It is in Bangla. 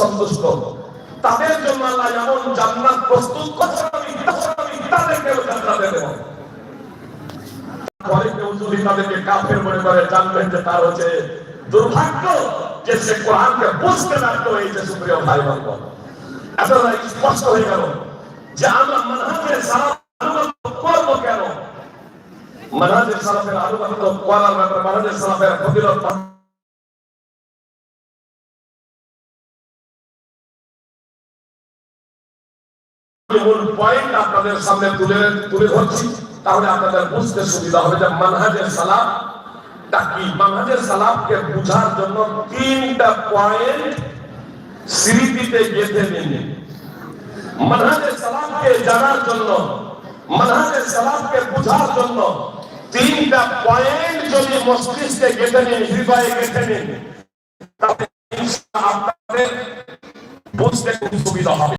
সন্তুষ্ট। তাদের জন্য আল্লাহ এমন জান্নাত প্রস্তুত করছেন আমি তাদেরকেও জান্নাতে দেব। পরে কেউ যদি তাদেরকে কাফের মনে করে, জানবেন যে তার হচ্ছে দুর্ভাগ্য যে সে কোরআনকে বুঝতে ব্যর্থ হয়েছে সুপ্রিয় ভাই বন্ধু এতটা স্পষ্ট হয়ে গেল যে আমরা মানহাজের সালাম করব কেন? মানহাজের সালাফের আনুগত্য করার ব্যাপারে, মানহাজের সালাফের ফজিলত মূল পয়েন্ট আপনাদের সামনে তুলে তুলে ধরছি, তাহলে আপনাদের বুঝতে সুবিধা হবে যে মানহাজের সালাম কি? মানহাজের সালামকে বোঝার জন্য তিনটা পয়েন্ট স্মৃতিতে গেঁথে নিন। মানহাজের সালামকে জানার জন্য, মানহাজের সালামকে জন্য তিনটা পয়েন্ট যদি মস্তিষ্কে গেঁথে নিন, হৃদয়ে গেঁথে নিন, তাহলে আপনাদের বুঝতে খুব সুবিধা হবে।